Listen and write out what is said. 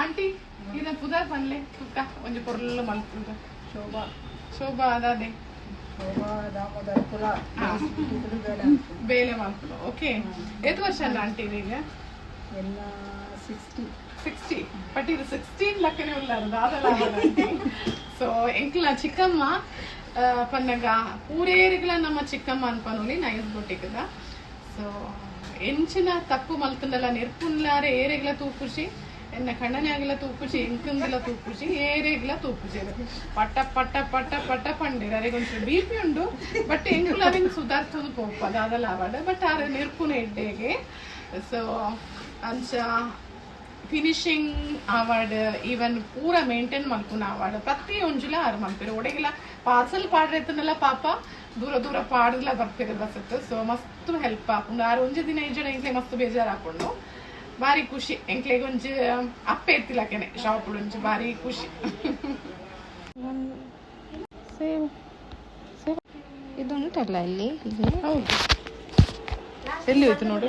Aunty ಇದನ್ನ ಪುದರ್ ಪನ್ಲೆ ತುಕ್ಕ ಒಂಜಿ ಪೊರ್ಲು ಮಲ್ಪುದ ಶೋಭಾ. ಶೋಭಾ ಅದಾದೆ. ಶೋಭಾ. ಇದು ಬೇಲೆ ಮಲ್ಪುದ ಓಕೆ. ಎದ್ದು ವರ್ಷ ಆಂಟಿ ಈಗ? ಎಲ್ಲ ಸಿಕ್ಸ್ಟಿ ಸಿಕ್ಸ್ಟಿ ಬಟ್ ಇದು ಸಿಕ್ಸ್ಟೀನ್ ಲಕ್ಕನೆ ಉಳ್ಳಾರು ದಾದಲ ಸೊ ಎಂಕ್ಲ ಚಿಕ್ಕಮ್ಮ ಪನ್ನಗ ಪೂರೇರಿಗಳ ನಮ್ಮ ಚಿಕ್ಕಮ್ಮ ಅನ್ಪನೋಲಿ ನೈಸ್ ಬೊಟ್ಟಿಗದ. ಸೊ ಎಂಚಿನ ತಪ್ಪು ಮಲ್ತಂದಲ್ಲ ನೆರ್ಪುನ್ಲಾರೆ ಏರೆಗ್ಲ ತೂಪುಶಿ ಎನ್ನ ಕಣ್ಣನೆ ಆಗಿಲ್ಲ ತೂಪುಶಿ ಎಂಕಂದಿಲ್ಲ ತೂಪುಶಿ ಏರೆಗ್ಲ ತೂಪುಶಿ ಪಟ್ಟ ಪಟ್ಟ ಪಟ್ಟ ಪಟ್ಟ ಪಂಡಿರ ಅರೆಗೊಂಚು ಬಿ ಪಿ ಉಂಡು ಬಟ್ ಎಂಕುಲ ಅವಿಂಗ್ ಸುಧಾರ್ತುದು ಪೋಪದ ಅದಲ್ಲ ಆವಾಡ ಬಟ್ ಆರೆ ನಿರ್ಪುನೆ ಎಡ್ಡೆಗೆ ಸೊ ಅಂಚ ಫಿನಿಶಿಂಗ್ ಅವಾರ್ಡ್ ಈವನ್ ಪೂರ ಮೇಂಟೈನ್ ಮಲ್ಪುನ ಅವಾರ್ಡ್ ಪ್ರತಿ ಒಂಜುಲ ಆರು ಮಲ್ಪಿರ ಒಡೆಗಿಲ್ಲ ಪಾರ್ಸಲ್ ಪಾಡ್ರೆತನಲ್ಲ ಪಾಪ ದೂರ ದೂರ ಪಾಡ್ಲ ಬರ್ಪಿರ ಬಸತ್ತು ಸೊ ಮಸ್ತ್ ಹೆಲ್ಪ್ ಆಪುಂಡು ಆರು ಒಂಜಿ ದಿನ ಇಜ್ಜನ ಎಂಕ್ಲೆ ಮಸ್ತ್ ಬೇಜಾರ್ ಆಪುಂಡು ಬಾರಿ ಖುಷಿ. ಎಂಕ್ಲೆಗ್ ಒಂಜಿ ಅಪ್ಪೆ ಕೆನೆ ಶಾಪ್ ಒಂಜಿ ಬಾರಿ ಖುಷಿ. ಇದು ಉಂಟಲ್ಲ ಇಲ್ಲಿ ಇಲ್ಲಿ? ಹೌದು. ಎಲ್ಲಿ ಹೋಯ್ತು ನೋಡು?